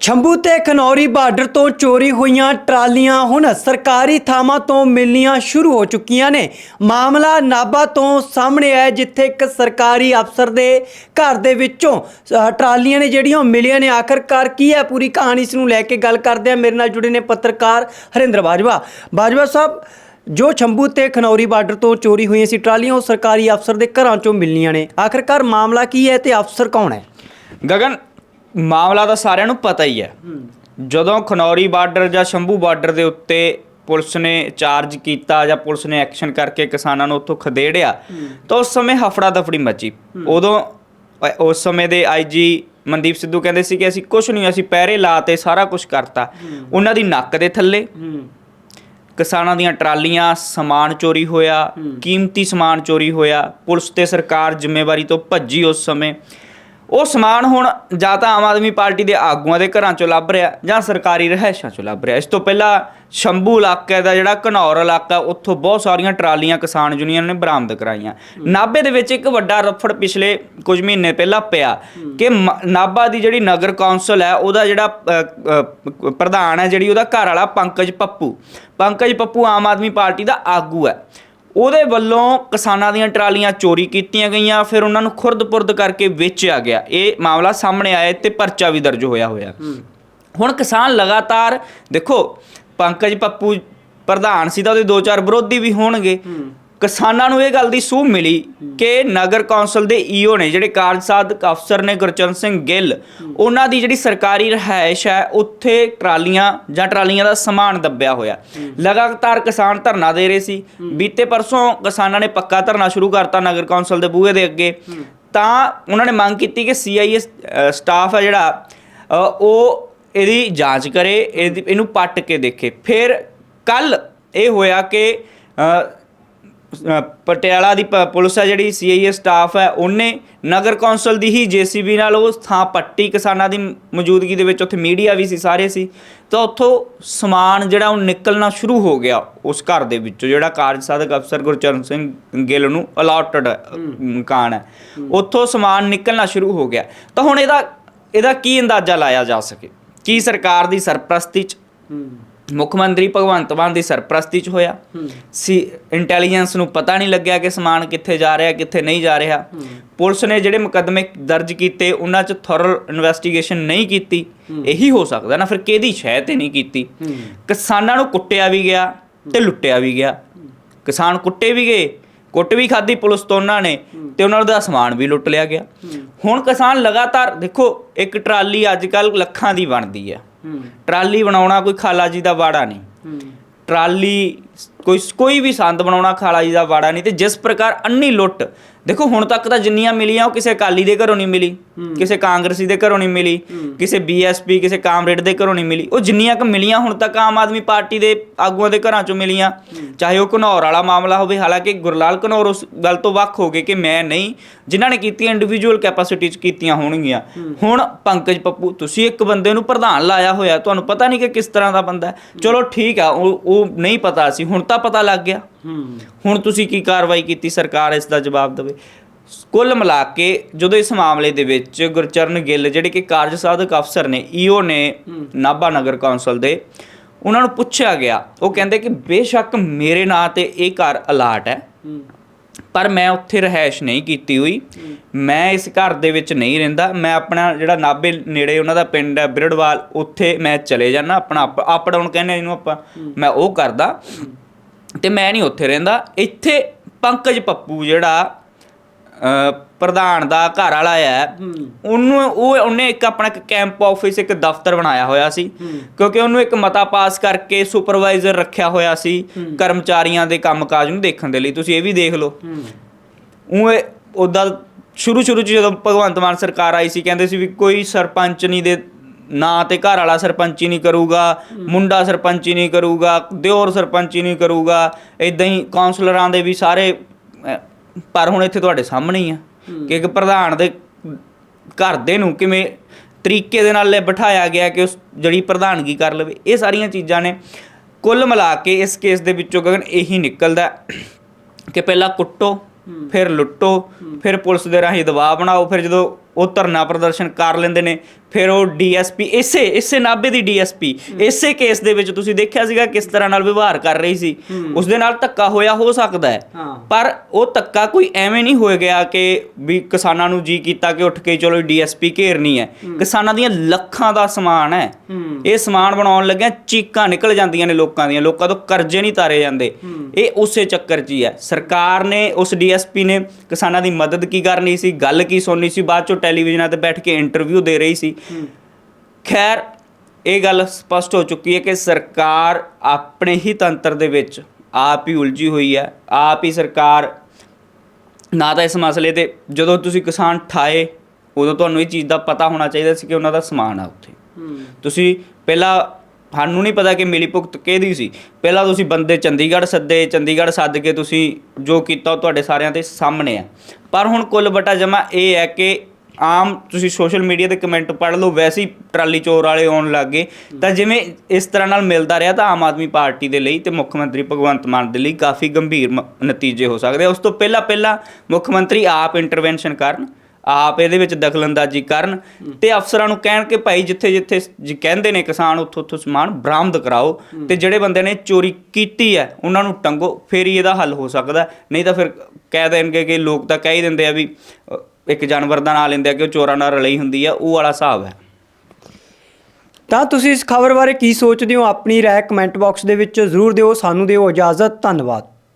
ਛੰਭੂ ਤੇ ਖਨੌਰੀ ਬਾਰਡਰ ਤੋਂ ਚੋਰੀ ਹੋਈਆਂ ਟਰਾਲੀਆਂ ਹੁਣ ਸਰਕਾਰੀ ਥਾਵਾਂ ਤੋਂ ਮਿਲਣੀਆਂ ਸ਼ੁਰੂ ਹੋ ਚੁੱਕੀਆਂ ਨੇ। ਮਾਮਲਾ ਨਾਭਾ ਤੋਂ ਸਾਹਮਣੇ ਆਇਆ ਜਿੱਥੇ ਇੱਕ ਸਰਕਾਰੀ ਅਫਸਰ ਦੇ ਘਰ ਦੇ ਵਿੱਚੋਂ ਅ, ਟਰਾਲੀਆਂ ਨੇ ਜਿਹੜੀਆਂ ਉਹ ਮਿਲੀਆਂ ਨੇ। ਆਖਰਕਾਰ ਕੀ ਹੈ ਪੂਰੀ ਕਹਾਣੀ ਇਸ ਨੂੰ ਲੈ ਕੇ ਗੱਲ ਕਰਦੇ ਆ ਮੇਰੇ ਨਾਲ ਜੁੜੇ ਨੇ ਪੱਤਰਕਾਰ ਹਰਿੰਦਰ ਬਾਜਵਾ। ਬਾਜਵਾ ਸਾਹਿਬ ਜੋ ਛੰਭੂ ਤੇ ਖਨੌਰੀ ਬਾਰਡਰ ਤੋਂ ਚੋਰੀ ਹੋਈਆਂ ਸੀ ਟਰਾਲੀਆਂ ਉਹ ਸਰਕਾਰੀ ਅਫਸਰ ਦੇ ਘਰਾਂ ਚੋਂ ਮਿਲਣੀਆਂ ਨੇ। ਆਖਰਕਾਰ ਮਾਮਲਾ ਕੀ ਹੈ ਤੇ ਅਫਸਰ ਕੌਣ ਹੈ? ਗਗਨ ਮਾਮਲਾ ਤਾਂ ਸਾਰਿਆਂ ਨੂੰ ਪਤਾ ਹੀ ਹੈ। ਜਦੋਂ ਖਨੌਰੀ ਬਾਰਡਰ ਜਾਂ ਸ਼ੰਭੂ ਬਾਰਡਰ ਦੇ ਉੱਤੇ ਪੁਲਿਸ ਨੇ ਚਾਰਜ ਕੀਤਾ ਜਾਂ ਪੁਲਿਸ ਨੇ ਐਕਸ਼ਨ ਕਰਕੇ ਕਿਸਾਨਾਂ ਨੂੰ ਉੱਥੋਂ ਖਦੇੜਿਆ ਤਾਂ ਉਸ ਸਮੇਂ ਹਫੜਾ ਦਫੜੀ ਮੱਚੀ ਉਦੋਂ ਉਸ ਸਮੇਂ ਦੇ ਆਈਜੀ ਮਨਦੀਪ ਸਿੱਧੂ ਕਹਿੰਦੇ ਸੀ ਕਿ ਅਸੀਂ ਕੁਝ ਨਹੀਂ ਅਸੀਂ ਪਹਿਰੇ ਲਾਤੇ ਸਾਰਾ ਕੁਝ ਕਰਤਾ। ਉਹਨਾਂ ਦੀ ਨੱਕ ਦੇ ਥੱਲੇ ਕਿਸਾਨਾਂ ਦੀਆਂ ਟਰਾਲੀਆਂ ਸਮਾਨ ਚੋਰੀ ਹੋਇਆ ਕੀਮਤੀ ਸਮਾਨ ਚੋਰੀ ਹੋਇਆ। ਪੁਲਿਸ ਤੇ ਸਰਕਾਰ ਜ਼ਿੰਮੇਵਾਰੀ ਤੋਂ ਭੱਜੀ ਉਸ ਸਮੇਂ। ਉਹ ਸਮਾਨ ਹੁਣ ਜਾਂ ਤਾਂ ਆਮ ਆਦਮੀ ਪਾਰਟੀ ਦੇ ਆਗੂਆਂ ਦੇ ਘਰਾਂ ਚੋਂ ਲੱਭ ਰਿਹਾ, ਜਾਂ ਸਰਕਾਰੀ ਰਹਿائشਾਂ ਚੋਂ ਲੱਭ ਰਿਹਾ। ਇਸ ਤੋਂ ਪਹਿਲਾਂ ਸ਼ੰਭੂ ਇਲਾਕੇ ਦਾ ਜਿਹੜਾ ਘਨੌਰ ਇਲਾਕਾ, ਉੱਥੋਂ ਬਹੁਤ ਸਾਰੀਆਂ ਟਰਾਲੀਆਂ ਕਿਸਾਨ ਯੂਨੀਅਨ ਨੇ ਬਰਾਮਦ ਕਰਾਈਆਂ। ਨਾਬੇ ਦੇ ਵਿੱਚ ਇੱਕ ਵੱਡਾ ਰਫੜ ਪਿਛਲੇ ਕੁਝ ਮਹੀਨੇ ਪਹਿਲਾਂ ਪਿਆ ਕਿ ਨਾਬਾ ਦੀ ਜਿਹੜੀ ਨਗਰ ਕੌਂਸਲ ਹੈ, ਉਹਦਾ ਜਿਹੜਾ ਪ੍ਰਧਾਨ ਹੈ, ਜਿਹੜੀ ਉਹਦਾ ਘਰ ਵਾਲਾ ਪੰਕਜ ਪੱਪੂ। ਪੰਕਜ ਪੱਪੂ ਆਮ ਆਦਮੀ ਪਾਰਟੀ ਦਾ ਆਗੂ ਹੈ। ਉਹਦੇ ਵੱਲੋਂ ਕਿਸਾਨਾਂ ਦੀਆਂ ਟਰਾਲੀਆਂ ਚੋਰੀ ਕੀਤੀਆਂ ਗਈਆਂ ਫਿਰ ਉਹਨਾਂ ਨੂੰ ਖੁਰਦ-ਪੁਰਦ ਕਰਕੇ ਵੇਚਿਆ ਗਿਆ। ਇਹ ਮਾਮਲਾ ਸਾਹਮਣੇ ਆਇਆ ਤੇ ਪਰਚਾ ਵੀ ਦਰਜ ਹੋਇਆ ਹੋਇਆ। ਹੁਣ ਕਿਸਾਨ ਲਗਾਤਾਰ ਦੇਖੋ ਪੰਕਜ ਪੱਪੂ ਪ੍ਰਧਾਨ ਸੀ ਤਾਂ ਉਹਦੇ ਦੋ ਚਾਰ ਵਿਰੋਧੀ ਵੀ ਹੋਣਗੇ। ਕਿਸਾਨਾਂ ਨੂੰ ਇਹ ਗੱਲ ਦੀ ਸੂਹ ਮਿਲੀ ਕਿ ਨਗਰ ਕੌਂਸਲ ਦੇ ਈਓ ਨੇ, ਜਿਹੜੇ ਕਾਰਜ ਸਾਧਕ ਅਫਸਰ ਨੇ ਗੁਰਚਰਨ ਸਿੰਘ ਗਿੱਲ, ਉਹਨਾਂ ਦੀ ਜਿਹੜੀ ਸਰਕਾਰੀ ਰਿਹਾਇਸ਼ ਹੈ, ਉੱਥੇ ਟਰਾਲੀਆਂ ਜਾਂ ਟਰਾਲੀਆਂ ਦਾ ਸਮਾਨ ਦੱਬਿਆ ਹੋਇਆ। ਲਗਾਤਾਰ ਕਿਸਾਨ ਧਰਨਾ ਦੇ ਰਹੇ ਸੀ। ਬੀਤੇ ਪਰਸੋਂ ਕਿਸਾਨਾਂ ਨੇ ਪੱਕਾ ਧਰਨਾ ਸ਼ੁਰੂ ਕਰਤਾ ਨਗਰ ਕੌਂਸਲ ਦੇ ਬੂਹੇ ਦੇ ਅੱਗੇ। ਤਾਂ ਉਹਨਾਂ ਨੇ ਮੰਗ ਕੀਤੀ ਕਿ ਸੀਆਈਐਸ ਸਟਾਫ ਹੈ ਜਿਹੜਾ ਉਹ ਇਹਦੀ ਜਾਂਚ ਕਰੇ, ਇਹਦੀ- ਇਹਨੂੰ ਪੱਟ ਕੇ ਦੇਖੇ। ਫਿਰ ਕੱਲ ਇਹ ਹੋਇਆ ਕਿ ਅ, ਪਟਿਆਲਾ ਦੀ ਪ- ਪੁਲਿਸ ਹੈ ਜਿਹੜੀ ਸੀਆਈਏ ਸਟਾਫ ਹੈ ਉਹਨੇ ਨਗਰ ਕੌਂਸਲ ਦੀ ਹੀ ਜੀਸੀਬੀ ਨਾਲ ਉਹ ਥਾਂ ਪੱਟੀ ਕਿਸਾਨਾਂ ਦੀ ਮੌਜੂਦਗੀ ਦੇ ਵਿੱਚ ਉੱਥੇ ਮੀਡੀਆ ਵੀ ਸੀ ਸਾਰੇ ਸੀ। ਤਾਂ ਉੱਥੋਂ ਸਮਾਨ ਜਿਹੜਾ ਉਹ ਨਿਕਲਣਾ ਸ਼ੁਰੂ ਹੋ ਗਿਆ ਉਸ ਘਰ ਦੇ ਵਿੱਚੋਂ ਜਿਹੜਾ ਕਾਰਜ ਸਾਧਕ ਅਫਸਰ ਗੁਰਚਰਨ ਸਿੰਘ ਗਿੱਲ ਨੂੰ ਅਲਾਟਡ ਮਕਾਨ ਹੈ। ਉੱਥੋਂ ਸਮਾਨ ਨਿਕਲਣਾ ਸ਼ੁਰੂ ਹੋ ਗਿਆ। ਤਾਂ ਹੁਣ ਇਹਦਾ ਇਹਦਾ ਕੀ ਅੰਦਾਜ਼ਾ ਲਾਇਆ ਜਾ ਸਕੇ? ਕੀ ਸਰਕਾਰ ਦੀ ਸਰਪ੍ਰਸਤੀ ਚ? ਮੁੱਖ ਮੰਤਰੀ ਭਗਵੰਤ ਮਾਨ ਦੀ ਸਰਪ੍ਰਸਤੀ ਚ ਹੋਇਆ। ਸੀ ਇੰਟੈਲੀਜੈਂਸ ਨੂੰ ਪਤਾ ਨਹੀਂ ਲੱਗਿਆ ਕਿ ਸਮਾਨ ਕਿੱਥੇ ਜਾ ਰਿਹਾ ਕਿੱਥੇ ਨਹੀਂ ਜਾ ਰਿਹਾ। ਪੁਲਿਸ ਨੇ ਜਿਹੜੇ ਮੁਕੱਦਮੇ ਦਰਜ ਕੀਤੇ ਉਹਨਾਂ 'ਚ ਥੋਰਲ ਇਨਵੈਸਟੀਗੇਸ਼ਨ ਨਹੀਂ ਕੀਤੀ। ਇਹੀ ਹੋ ਸਕਦਾ ਨਾ ਫਿਰ ਕਿਹਦੀ ਸ਼ਹਿ ਤੇ ਨਹੀਂ ਕੀਤੀ। ਕਿਸਾਨਾਂ ਨੂੰ ਕੁੱਟਿਆ ਵੀ ਗਿਆ ਤੇ ਲੁੱਟਿਆ ਵੀ ਗਿਆ। ਕਿਸਾਨ ਕੁੱਟੇ ਵੀ ਗਏ ਕੁੱਟ ਵੀ ਖਾਦੀ ਪੁਲਿਸ ਤੋਂ ਉਹਨਾਂ ਨੇ ਤੇ ਉਹਨਾਂ ਦਾ ਸਮਾਨ ਵੀ ਲੁੱਟ ਲਿਆ ਗਿਆ। ਹੁਣ ਕਿਸਾਨ ਲਗਾਤਾਰ ਦੇਖੋ ਇੱਕ ਟਰਾਲੀ ਅੱਜ ਕੱਲ ਲੱਖਾਂ ਦੀ ਬਣਦੀ ਹੈ ਟਰਾਲੀ ਬਣਾਉਣਾ ਕੋਈ ਖਾਲਾ ਜੀ ਦਾ ਵਾੜਾ ਨਹੀਂ। ਟਰਾਲੀ ਕੋਈ ਕੋਈ ਵੀ ਸੰਦ ਬਣਾਉਣਾ ਖਾਲਾ ਜੀ ਦਾ ਵਾੜਾ ਨਹੀਂ ਤੇ ਜਿਸ ਪ੍ਰਕਾਰ ਅੰਨੀ ਲੁੱਟ ਦੇਖੋ ਹੁਣ ਤੱਕ ਤਾਂ ਜਿੰਨੀਆਂ ਮਿਲੀਆਂ ਉਹ ਕਿਸੇ ਅਕਾਲੀ ਦੇ ਘਰੋਂ ਨਹੀਂ ਮਿਲੀ ਕਿਸੇ ਕਾਂਗਰਸੀ ਦੇ ਘਰੋਂ ਨਹੀਂ ਮਿਲੀ ਕਿਸੇ ਬੀਐਸਪੀ ਕਿਸੇ ਕਾਮਰੇਡ ਦੇ ਘਰੋਂ ਨਹੀਂ ਮਿਲੀ। ਉਹ ਜਿੰਨੀਆਂ ਕੁ ਮਿਲੀਆਂ ਹੁਣ ਤੱਕ ਆਮ ਆਦਮੀ ਪਾਰਟੀ ਦੇ ਆਗੂਆਂ ਦੇ ਘਰਾਂ ਚੋਂ ਮਿਲੀਆਂ। ਚਾਹੇ ਉਹ ਘਨੌਰ ਵਾਲਾ ਮਾਮਲਾ ਹੋਵੇ ਹਾਲਾਂਕਿ ਗੁਰਲਾਲ ਘਨੌਰ ਉਸ ਗੱਲ ਤੋਂ ਵੱਖ ਹੋ ਗਏ ਕਿ ਮੈਂ ਨਹੀਂ ਜਿਨ੍ਹਾਂ ਨੇ ਕੀਤੀਆਂ ਇੰਡੀਵਿਜੂਅਲ ਕੈਪੈਸਿਟੀ 'ਚ ਕੀਤੀਆਂ ਹੋਣਗੀਆਂ। ਹੁਣ ਪੰਕਜ ਪੱਪੂ ਤੁਸੀਂ ਇੱਕ ਬੰਦੇ ਨੂੰ ਪ੍ਰਧਾਨ ਲਾਇਆ ਹੋਇਆ ਤੁਹਾਨੂੰ ਪਤਾ ਨਹੀਂ ਕਿ ਕਿਸ ਤਰ੍ਹਾਂ ਦਾ ਬੰਦਾ ਹੈ। ਚਲੋ ਠੀਕ ਆ ਉਹ ਉਹ ਨਹੀਂ ਪਤਾ ਸੀ ਹੁਣ ਤਾਂ ਪਤਾ ਲੱਗ ਗਿਆ। ਹੁਣ ਤੁਸੀਂ ਕੀ ਕਾਰਵਾਈ ਕੀਤੀ ਸਰਕਾਰ ਇਸ ਦਾ ਜਵਾਬ ਦੇਵੇ? ਕੁੱਲ ਮਿਲਾ ਕੇ ਜਦੋਂ ਇਸ ਮਾਮਲੇ ਦੇ ਵਿੱਚ ਗੁਰਚਰਨ ਗਿੱਲ, ਜਿਹੜੇ ਕਿ ਕਾਰਜ ਸਾਧਕ ਅਫਸਰ ਨੇ, ਈਓ ਨੇ ਨਾਭਾ ਨਗਰ ਕੌਂਸਲ ਦੇ, ਉਹਨਾਂ ਨੂੰ ਪੁੱਛਿਆ ਗਿਆ। ਉਹ ਕਹਿੰਦੇ ਕਿ ਬੇਸ਼ੱਕ ਮੇਰੇ ਨਾਂ ਤੇ ਇਹ ਘਰ ਅਲਾਟ ਹੈ, ਪਰ ਮੈਂ ਉੱਥੇ ਰਹਿائش ਨਹੀਂ ਕੀਤੀ ਹੋਈ। ਮੈਂ ਇਸ ਘਰ ਦੇ ਵਿੱਚ ਨਹੀਂ ਰਹਿੰਦਾ। ਮੈਂ ਆਪਣਾ ਜਿਹੜਾ ਨਾਬੇ ਨੇੜੇ ਉਹਨਾਂ ਦਾ ਪਿੰਡ ਹੈ ਬਿਰੜਵਾਲ, ਉੱਥੇ ਮੈਂ ਚਲੇ ਜਾਂਦਾ। ਆਪਣਾ ਅਪ ਡਾਊਨ ਕਹਿੰਦੇ ਇਹਨੂੰ ਆਪਾਂ, ਮੈਂ ਉਹ ਕਰਦਾ। ਤੇ ਮੈਂ ਨਹੀਂ ਉੱਥੇ ਰਹਿੰਦਾ। ਇੱਥੇ ਪੰਕਜ ਪੱਪੂ ਜਿਹੜਾ ਪ੍ਰਧਾਨ ਦਾ ਘਰ ਵਾਲਾ ਹੈ। ਉਹਨੂੰ ਉਹ ਉਹਨੇ ਇੱਕ ਆਪਣਾ ਇੱਕ ਕੈਂਪ ਆਫਿਸ ਇੱਕ ਦਫ਼ਤਰ ਬਣਾਇਆ ਹੋਇਆ ਸੀ। ਕਿਉਂਕਿ ਉਹਨੂੰ ਇੱਕ ਮਤਾ ਪਾਸ ਕਰਕੇ ਸੁਪਰਵਾਈਜ਼ਰ ਰੱਖਿਆ ਹੋਇਆ ਸੀ ਕਰਮਚਾਰੀਆਂ ਦੇ ਕੰਮਕਾਜ ਨੂੰ ਦੇਖਣ ਦੇ ਲਈ। ਤੁਸੀਂ ਇਹ ਵੀ ਦੇਖ ਲਓ। ਉਹ ਉਹਦਾ ਸ਼ੁਰੂ ਸ਼ੁਰੂ ਚ ਜਦੋਂ ਭਗਵੰਤ ਮਾਨ ਸਰਕਾਰ ਆਈ ਸੀ ਕਹਿੰਦੇ ਸੀ ਵੀ ਕੋਈ ਸਰਪੰਚ ਨਹੀਂ ਦੇ ਨਾਂ ਤੇ ਘਰ ਵਾਲਾ ਸਰਪੰਚੀ ਨਹੀਂ ਕਰੂਗਾ ਮੁੰਡਾ ਸਰਪੰਚੀ ਨਹੀਂ ਕਰੂਗਾ ਦਿਓਰ ਸਰਪੰਚੀ ਨਹੀਂ ਕਰੂਗਾ ਇਦਾਂ ਹੀ ਕਾਉਂਸਲਰਾਂ ਦੇ ਵੀ ਸਾਰੇ ਅਹ, ਪਰ ਹੁਣ ਇੱਥੇ ਤੁਹਾਡੇ ਸਾਹਮਣੇ ਹੀ ਆ ਕਿ ਇੱਕ ਪ੍ਰਧਾਨ ਦੇ ਘਰ ਦੇ ਨੂੰ ਕਿਵੇਂ ਤਰੀਕੇ ਦੇ ਨਾਲ ਲੈ ਬਿਠਾਇਆ ਗਿਆ ਕਿ ਉਸ ਜਿਹੜੀ ਪ੍ਰਧਾਨਗੀ ਕਰ ਲਵੇ ਇਹ ਸਾਰੀਆਂ ਚੀਜ਼ਾਂ ਨੇ। ਕੁੱਲ ਮਿਲਾ ਕੇ ਇਸ ਕੇਸ ਦੇ ਵਿੱਚੋਂ ਗਗਨ ਇਹੀ ਨਿਕਲਦਾ ਕਿ ਪਹਿਲਾਂ ਕੁੱਟੋ ਫਿਰ ਲੁੱਟੋ ਫਿਰ ਪੁਲਿਸ ਦੇ ਰਾਹੀਂ ਦਬਾਅ ਬਣਾਓ ਫਿਰ ਜਦੋਂ ਉਹ ਧਰਨਾ ਪ੍ਰਦਰਸ਼ਨ ਕਰ ਲੈਂਦੇ ਨੇ। ਫਿਰ ਉਹ ਡੀਐਸਪੀ ਇਸੇ ਇਸੇ ਨਾਬੇ ਦੀ ਡੀਐਸਪੀ ਇਸੇ ਕੇਸ ਦੇ ਵਿੱਚ ਤੁਸੀਂ ਦੇਖਿਆ ਸੀਗਾ ਕਿਸ ਤਰ੍ਹਾਂ ਨਾਲ ਵਿਵਹਾਰ ਕਰ ਰਹੀ ਸੀ। ਉਸ ਦੇ ਨਾਲ ਧੱਕਾ ਹੋਇਆ ਹੋ ਸਕਦਾ ਹੈ। ਪਰ ਉਹ ਧੱਕਾ ਕੋਈ ਐਵੇਂ ਨਹੀਂ ਹੋ ਗਿਆ ਕਿ ਵੀ ਕਿਸਾਨਾਂ ਨੂੰ ਜੀ ਕੀਤਾ ਕਿ ਉੱਠ ਕੇ ਚਲੋ ਡੀਐਸਪੀ ਘੇਰਨੀ ਹੈ। ਕਿਸਾਨਾਂ ਦੀਆਂ ਲੱਖਾਂ ਦਾ ਸਮਾਨ ਹੈ। ਇਹ ਸਮਾਨ ਬਣਾਉਣ ਲੱਗਿਆ ਚੀਕਾਂ ਨਿਕਲ ਜਾਂਦੀਆਂ ਨੇ ਲੋਕਾਂ ਦੀਆਂ। ਲੋਕਾਂ ਤੋਂ ਕਰਜ਼ੇ ਨਹੀਂ ਤਾਰੇ ਜਾਂਦੇ। ਇਹ ਉਸੇ ਚੱਕਰ 'ਚ ਹੀ ਹੈ। ਸਰਕਾਰ ਨੇ ਉਸ ਡੀਐਸਪੀ ਨੇ ਕਿਸਾਨਾਂ ਦੀ ਮਦਦ ਕੀ ਕਰਨੀ ਸੀ ਗੱਲ ਕੀ ਸੁਣਨੀ ਸੀ ਬਾਅਦ ਚੋਂ ਟੈਲੀਵਿਜ਼ਨਾਂ ਤੇ ਬੈਠ ਕੇ ਇੰਟਰਵਿਊ ਦੇ ਰਹੀ ਸੀ। ਖੈਰ ਇਹ ਗੱਲ ਸਪਸ਼ਟ ਹੋ ਚੁੱਕੀ ਹੈ ਕਿ ਸਰਕਾਰ ਆਪਣੇ ਹੀ ਤੰਤਰ ਦੇ ਵਿੱਚ ਆਪ ਹੀ ਉਲਝੀ ਹੋਈ ਹੈ। ਆਪ ਹੀ ਸਰਕਾਰ ਨਾ ਤਾਂ ਇਸ ਮਸਲੇ ਤੇ ਜਦੋਂ ਤੁਸੀਂ ਕਿਸਾਨ ਠਾਏ ਉਦੋਂ ਤੁਹਾਨੂੰ ਇਹ ਚੀਜ਼ ਦਾ ਪਤਾ ਹੋਣਾ ਚਾਹੀਦਾ ਸੀ ਕਿ ਉਹਨਾਂ ਦਾ ਸਮਾਨ ਆ ਉੱਥੇ। ਤੁਸੀਂ ਪਹਿਲਾਂ ਸਾਨੂੰ ਨਹੀਂ ਪਤਾ ਕਿ ਮਿਲੀ ਭੁਗਤ ਕਿਹਦੀ ਸੀ। ਪਹਿਲਾਂ ਤੁਸੀਂ ਬੰਦੇ ਚੰਡੀਗੜ੍ਹ ਸੱਦੇ ਚੰਡੀਗੜ੍ਹ ਸੱਦ ਕੇ ਤੁਸੀਂ ਜੋ ਕੀਤਾ ਉਹ ਤੁਹਾਡੇ ਸਾਰਿਆਂ ਦੇ ਸਾਹਮਣੇ ਆ। ਪਰ ਹੁਣ ਕੁੱਲ ਬਟਾ ਜਮਾ ਇਹ ਹੈ ਕਿ ਆਮ ਤੁਸੀਂ ਸੋਸ਼ਲ ਮੀਡੀਆ ਤੇ ਕਮੈਂਟ ਪੜ੍ਹ ਲਓ, ਵੈਸੇ ਹੀ ਟਰਾਲੀ ਚੋਰ ਵਾਲੇ ਆਉਣ ਲੱਗ ਗਏ। ਤਾਂ ਜਿਵੇਂ ਇਸ ਤਰ੍ਹਾਂ ਨਾਲ ਮਿਲਦਾ ਰਿਹਾ, ਤਾਂ ਆਮ ਆਦਮੀ ਪਾਰਟੀ ਦੇ ਲਈ ਤੇ ਮੁੱਖ ਮੰਤਰੀ ਭਗਵੰਤ ਮਾਨ ਦੇ ਲਈ ਕਾਫੀ ਗੰਭੀਰ ਮ- ਨਤੀਜੇ ਹੋ ਸਕਦੇ ਆ। ਉਸ ਤੋਂ ਪਹਿਲਾਂ ਪਹਿਲਾਂ ਮੁੱਖ ਮੰਤਰੀ ਆਪ ਇੰਟਰਵੈਂਸ਼ਨ ਕਰਨ, ਆਪ ਇਹਦੇ ਵਿੱਚ ਦਖਲਅੰਦਾਜ਼ੀ ਕਰਨ ਤੇ ਅਫਸਰਾਂ ਨੂੰ ਕਹਿਣ ਕਿ ਭਾਈ ਜਿੱਥੇ ਜਿੱਥੇ ਜੀ ਕਹਿੰਦੇ ਨੇ ਕਿਸਾਨ, ਉੱਥੋਂ ਉੱਥੋਂ ਸਮਾਨ ਬਰਾਮਦ ਕਰਾਓ ਤੇ ਜਿਹੜੇ ਬੰਦੇ ਨੇ ਚੋਰੀ ਕੀਤੀ ਹੈ, ਉਹਨਾਂ ਨੂੰ ਟੰਗੋ, ਫੇਰ ਹੀ ਇਹਦਾ ਹੱਲ ਹੋ ਸਕਦਾ। ਨਹੀਂ ਤਾਂ ਫਿਰ ਕਹਿ ਦੇਣਗੇ ਕਿ ਲੋਕ ਤਾਂ ਕਹਿ ਹੀ ਦਿੰਦੇ ਆ ਵੀ ਇੱਕ ਜਾਨਵਰ ਦਾ ਨਾਂ ਲੈਂਦੇ ਆ ਕਿ ਉਹ ਚੋਰਾਂ ਨਾਲ ਰਲੀ ਹੁੰਦੀ ਆ, ਉਹ ਵਾਲਾ ਹਿਸਾਬ ਹੈ। ਤਾਂ ਤੁਸੀਂ ਇਸ ਖਬਰ ਬਾਰੇ ਕੀ ਸੋਚਦੇ ਹੋ? ਆਪਣੀ ਰਾਏ ਕਮੈਂਟ ਬਾਕਸ ਦੇ ਵਿੱਚ ਜ਼ਰੂਰ ਦਿਓ, ਸਾਨੂੰ ਦਿਓ ਇਜਾਜ਼ਤ, ਧੰਨਵਾਦ।